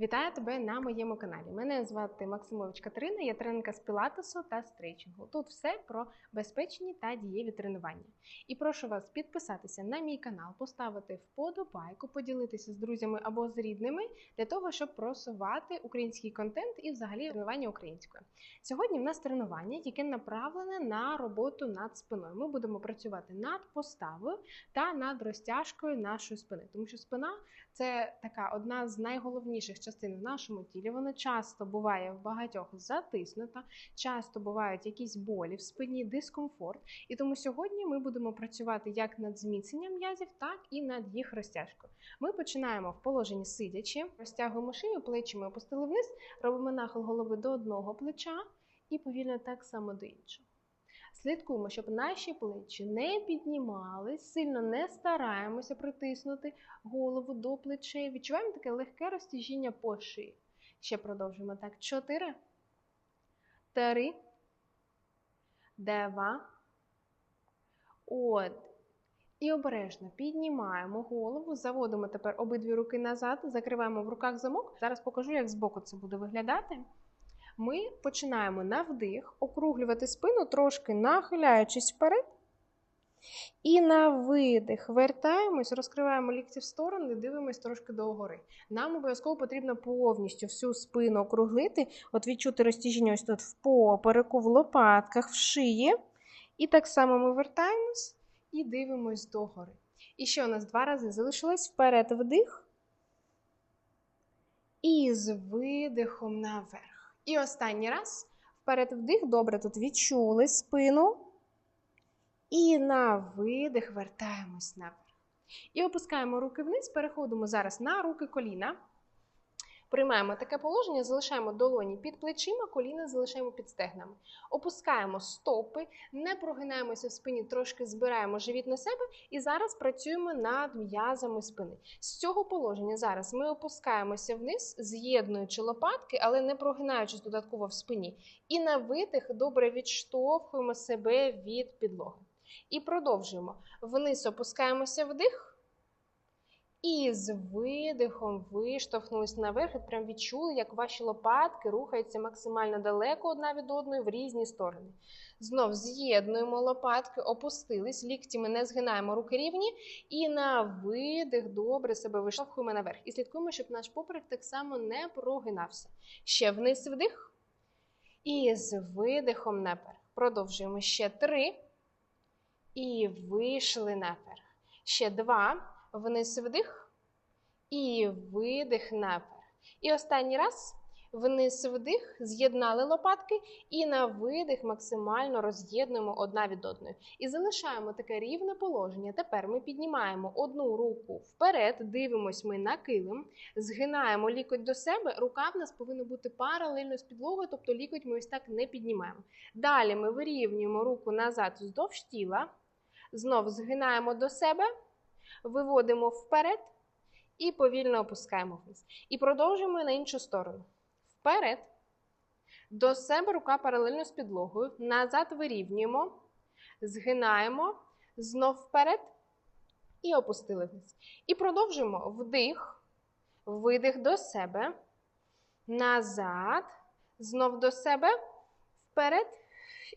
Вітаю тебе на моєму каналі. Мене звати Максимович Катерина, я тренерка з пілатесу та стрейчингу. Тут все про безпечні та дієві тренування. І прошу вас підписатися на мій канал, поставити вподобайку, поділитися з друзями або з рідними для того, щоб просувати український контент і взагалі тренування українською. Сьогодні в нас тренування, яке направлене на роботу над спиною. Ми будемо працювати над поставою та над розтяжкою нашої спини, тому що спина це така одна з найголовніших частин в нашому тілі. Вона часто буває в багатьох затиснута, часто бувають якісь болі в спині, дискомфорт. І тому сьогодні ми будемо працювати як над зміцненням м'язів, так і над їх розтяжкою. Ми починаємо в положенні сидячи, розтягуємо шию, плечі ми опустили вниз, робимо нахил голови до одного плеча і повільно так само до іншого. Слідкуємо, щоб наші плечі не піднімались, сильно не стараємося притиснути голову до плечей. Відчуваємо таке легке розтяжіння по шиї. Ще продовжуємо так. Чотири, три, два, один. І обережно піднімаємо голову, заводимо тепер обидві руки назад, закриваємо в руках замок. Зараз покажу, як збоку це буде виглядати. Ми починаємо на вдих, округлювати спину, трошки нахиляючись вперед. І на видих вертаємось, розкриваємо лікті в сторони, дивимось трошки догори. Нам обов'язково потрібно повністю всю спину округлити, от відчути розтяжіння ось тут в попереку, в лопатках, в шиї. І так само ми вертаємось і дивимось догори. І ще у нас два рази залишилось вперед вдих. І з видихом наверх. І останній раз. Вперед вдих, добре, тут відчули спину. І на видих вертаємось наверх. І опускаємо руки вниз, переходимо зараз на руки коліна. Приймаємо таке положення, залишаємо долоні під плечима, коліна залишаємо під стегнами. Опускаємо стопи, не прогинаємося в спині, трошки збираємо живіт на себе і зараз працюємо над м'язами спини. З цього положення зараз ми опускаємося вниз, з'єднуючи лопатки, але не прогинаючись додатково в спині. І на видих добре відштовхуємо себе від підлоги. І продовжуємо. Вниз опускаємося вдих. І з видихом виштовхнулись наверх, і прям відчули, як ваші лопатки рухаються максимально далеко одна від одної в різні сторони. Знов з'єднуємо лопатки, опустились, лікті ми не згинаємо руки рівні. І на видих добре себе виштовхуємо наверх. І слідкуємо, щоб наш поперек так само не прогинався. Ще вниз вдих. І з видихом наверх. Продовжуємо ще три. І вийшли наверх. Ще два. Вниз вдих. І видих наверх. І останній раз. Вниз вдих, з'єднали лопатки, і на видих максимально роз'єднуємо одна від одної. І залишаємо таке рівне положення. Тепер ми піднімаємо одну руку вперед, дивимось ми на килим, згинаємо лікоть до себе. Рука в нас повинна бути паралельно з підлогою, тобто лікоть ми ось так не піднімаємо. Далі ми вирівнюємо руку назад вздовж тіла, знов згинаємо до себе, виводимо вперед і повільно опускаємо вниз. І продовжуємо на іншу сторону. Вперед. До себе рука паралельно з підлогою. Назад вирівнюємо, згинаємо, знов вперед і опустили вниз. І продовжуємо вдих, видих до себе, назад, знов до себе, вперед.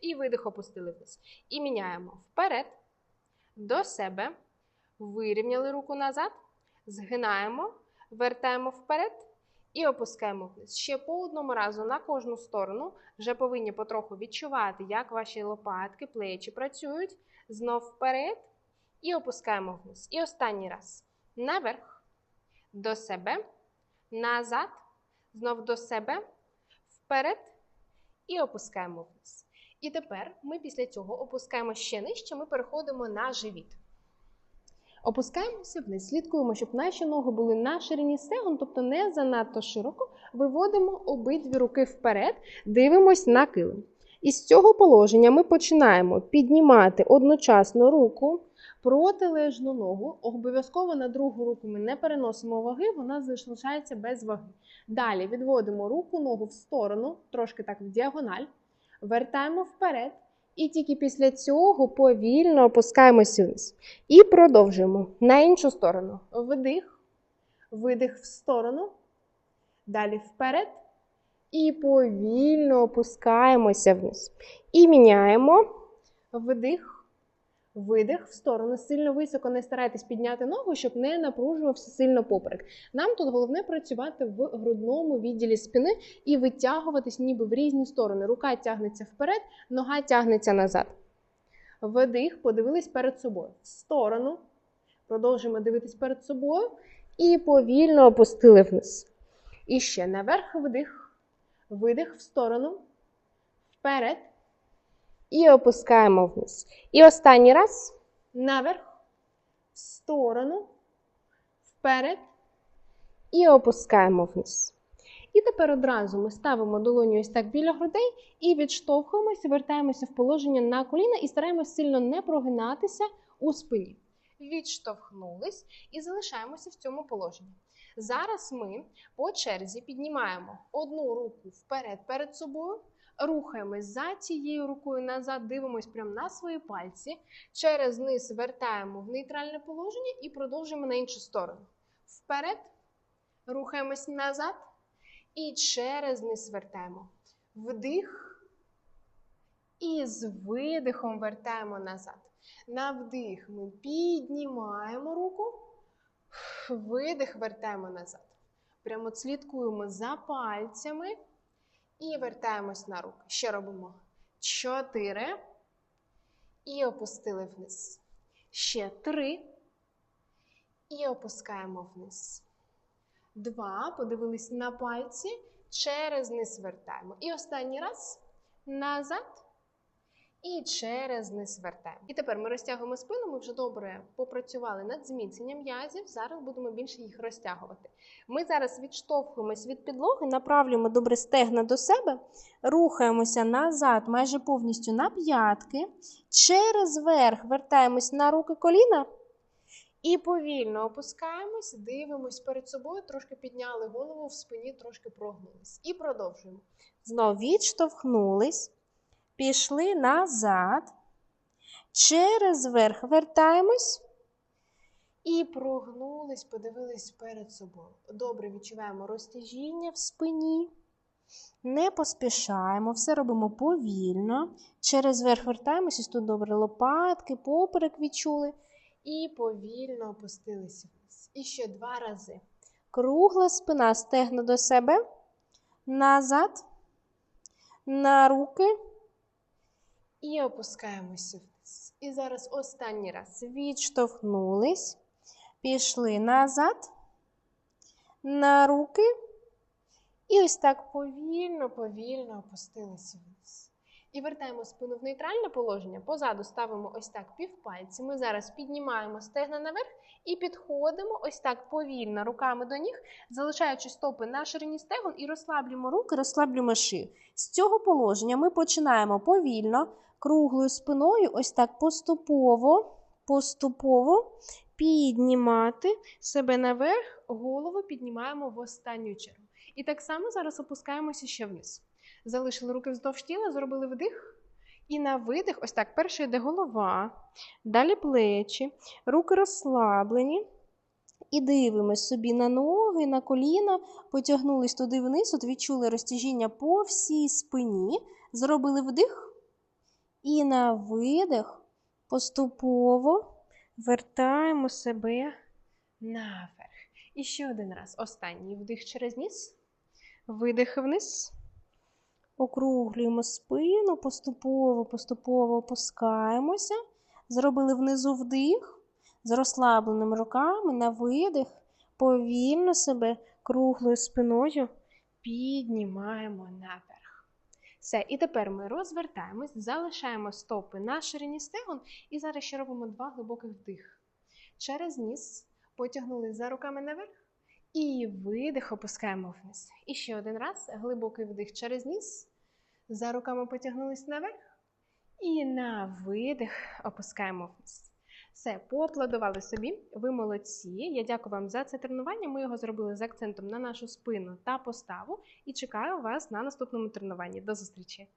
І видих опустили вниз. І міняємо вперед, до себе, вирівняли руку назад, згинаємо, вертаємо вперед. І опускаємо вниз. Ще по одному разу на кожну сторону. Вже повинні потроху відчувати, як ваші лопатки, плечі працюють. Знов вперед. І опускаємо вниз. І останній раз. Наверх, до себе, назад, знов до себе, вперед. І опускаємо вниз. І тепер ми після цього опускаємо ще нижче, ми переходимо на живіт. Опускаємося вниз, слідкуємо, щоб наші ноги були на ширині стегон, тобто не занадто широко. Виводимо обидві руки вперед, дивимось на килим. І з цього положення ми починаємо піднімати одночасно руку, протилежну ногу. Обов'язково на другу руку ми не переносимо ваги, вона залишається без ваги. Далі відводимо руку, ногу в сторону, трошки так в діагональ, вертаємо вперед. І тільки після цього повільно опускаємося вниз. І продовжуємо на іншу сторону. Вдих, видих в сторону, Далі вперед. І повільно опускаємося вниз. І міняємо вдих, видих в сторону. Сильно високо не старайтесь підняти ногу, щоб не напружувався сильно поперек. Нам тут головне працювати в грудному відділі спини і витягуватись ніби в різні сторони. Рука тягнеться вперед, нога тягнеться назад. Вдих, подивились перед собою. В сторону. Продовжуємо дивитись перед собою. І повільно опустили вниз. І ще наверх вдих. Видих в сторону. Вперед. І опускаємо вниз. І останній раз. Наверх. В сторону. Вперед. І опускаємо вниз. І тепер одразу ми ставимо долоню ось так біля грудей і відштовхуємося, вертаємося в положення на коліна і стараємося сильно не прогинатися у спині. Відштовхнулись і залишаємося в цьому положенні. Зараз ми по черзі піднімаємо одну руку вперед перед собою, рухаємось за цією рукою назад, дивимось прямо на свої пальці. Через низ вертаємо в нейтральне положення і продовжуємо на іншу сторону. Вперед, рухаємось назад і через низ вертаємо. Вдих. І з видихом вертаємо назад. На вдих ми піднімаємо руку. Видих, вертаємо назад. Прямо слідкуємо за пальцями і вертаємось на руки. Ще робимо чотири. І опустили вниз. Ще три. І опускаємо вниз. Два. Подивились на пальці. Через низ вертаємо. І останній раз назад. І через низ вертаємо. І тепер ми розтягуємо спину, ми вже добре попрацювали над зміцненням м'язів. Зараз будемо більше їх розтягувати. Ми зараз відштовхуємось від підлоги, направлюємо добре стегна до себе, рухаємося назад, майже повністю на п'ятки. Через верх вертаємось на руки коліна. І повільно опускаємось, дивимось перед собою, трошки підняли голову в спині, трошки прогнулись. І продовжуємо. Знову відштовхнулись. Пішли назад, через верх вертаємось і прогнулись, подивились перед собою. Добре відчуваємо розтяжіння в спині. Не поспішаємо, все робимо повільно. Через верх вертаємось, ось тут добре лопатки, поперек відчули. І повільно опустилися вниз. І ще два рази. Кругла спина, стегна до себе. Назад, на руки. І опускаємося вниз. І зараз останній раз відштовхнулись, пішли назад, на руки. І ось так повільно, повільно опустилися вниз. І вертаємо спину в нейтральне положення. Позаду ставимо ось так півпальці. Ми зараз піднімаємо стегна наверх і підходимо ось так повільно руками до ніг, залишаючи стопи на ширині стегон і розслаблюємо руки, розслаблюємо шию. З цього положення ми починаємо повільно, круглою спиною, ось так поступово, поступово піднімати себе наверх, голову піднімаємо в останню чергу. І так само зараз опускаємося ще вниз. Залишили руки вздовж тіла, зробили вдих. І на видих, ось так, перше йде голова, далі плечі, руки розслаблені. І дивимось собі на ноги, на коліна, потягнулись туди вниз, от відчули розтяжіння по всій спині, зробили вдих. І на видих поступово вертаємо себе наверх. І ще один раз. Останній вдих через ніс, видих вниз. Округлюємо спину, поступово, поступово опускаємося. Зробили внизу вдих, з розслабленими руками на видих, повільно себе круглою спиною піднімаємо наверх. Все, і тепер ми розвертаємось, залишаємо стопи на ширині стегон, і зараз ще робимо два глибоких вдих. Через ніс потягнули за руками наверх. І видих опускаємо вниз. І ще один раз. Глибокий вдих через ніс. За руками потягнулись наверх. І на видих опускаємо вниз. Все, поаплодували собі. Ви молодці. Я дякую вам за це тренування. Ми його зробили з акцентом на нашу спину та поставу. І чекаю вас на наступному тренуванні. До зустрічі!